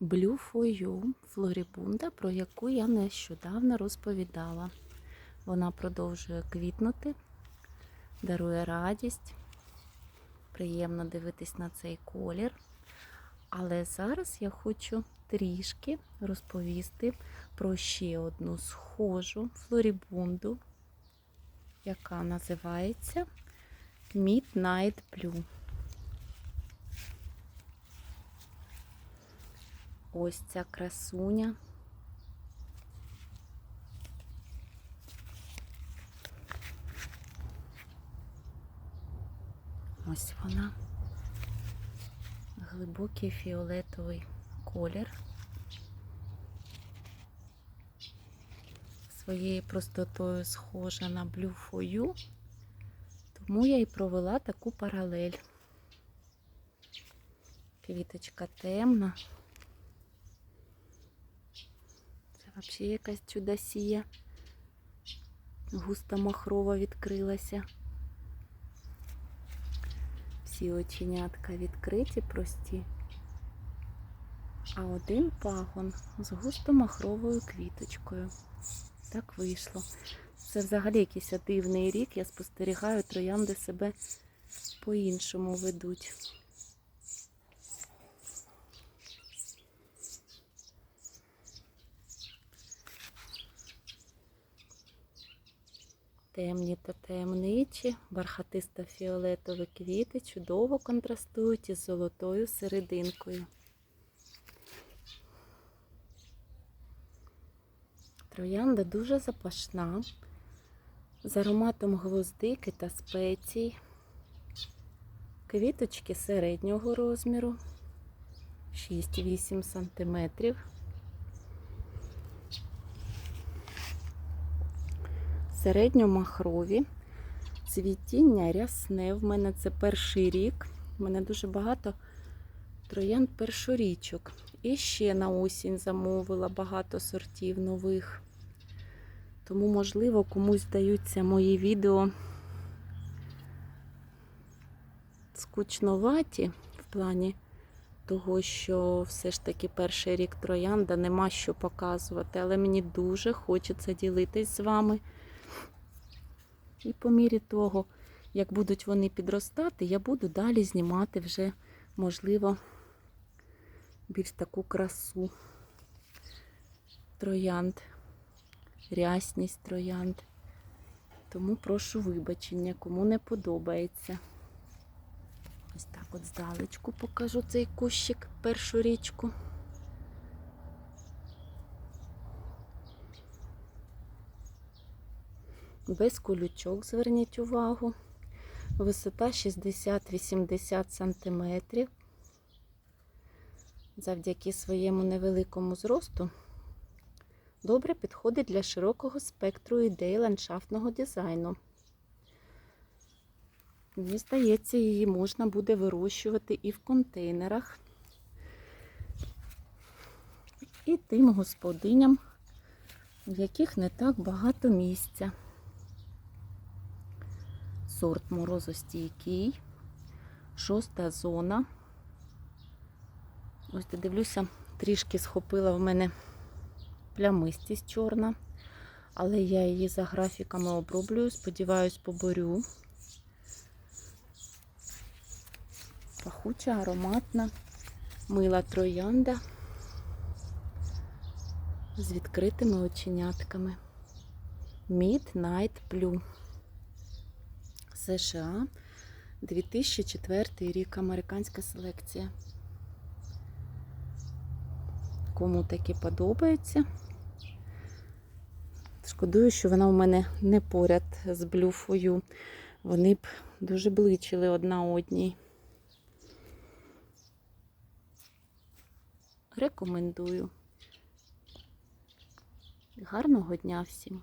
You флорібунда, про яку я нещодавно розповідала. Вона продовжує квітнути, дарує радість. Приємно дивитись на цей колір. Але зараз я хочу трішки розповісти про ще одну схожу флорібунду, яка називається Midnight Blue. Ось ця красуня. Ось вона. Глибокий фіолетовий колір. Своєю простотою схожа на You, тому я і провела таку паралель. Квіточка темна. Це взагалі якась чудосія. Густа махрова відкрилася. Всі оченятка відкриті, прості. А один пагон з густо-махровою квіточкою. Так вийшло. Це взагалі якийсь дивний рік. Я спостерігаю, троянди себе по-іншому ведуть. Темні та таємничі, бархатисто фіолетові квіти чудово контрастують із золотою серединкою. Троянда дуже запашна, з ароматом гвоздики та спецій. Квіточки середнього розміру 6-8 см. Середньомахрові. Цвітіння рясне. В мене це перший рік. У мене дуже багато троянд першорічок. І ще на осінь замовила багато сортів нових. Тому, можливо, комусь здаються мої відео скучноваті в плані того, що все ж таки перший рік троянда нема що показувати. Але мені дуже хочеться ділитись з вами. І по мірі того, як будуть вони підростати, я буду далі знімати вже, можливо, більш таку красу троянд, рясність троянд. Тому прошу вибачення, кому не подобається. Ось так от здалечку покажу цей кущик першу річку. Без колючок, зверніть увагу. Висота 60-80 см. Завдяки своєму невеликому зросту добре підходить для широкого спектру ідей ландшафтного дизайну. Мені здається, її можна буде вирощувати і в контейнерах, і тим господиням, в яких не так багато місця. Сорт морозостійкий, шоста зона. Ось дивлюся, трішки схопила в мене плямистість чорна, але я її за графіками оброблюю, сподіваюсь, поборю. Пахуча, ароматна, мила троянда з відкритими оченятками. Midnight Blue. США 2004 рік. Американська селекція. Кому такі подобається. Шкодую, що вона у мене не поряд з блюфою. Вони б дуже бличили одна одній. Рекомендую. Гарного дня всім!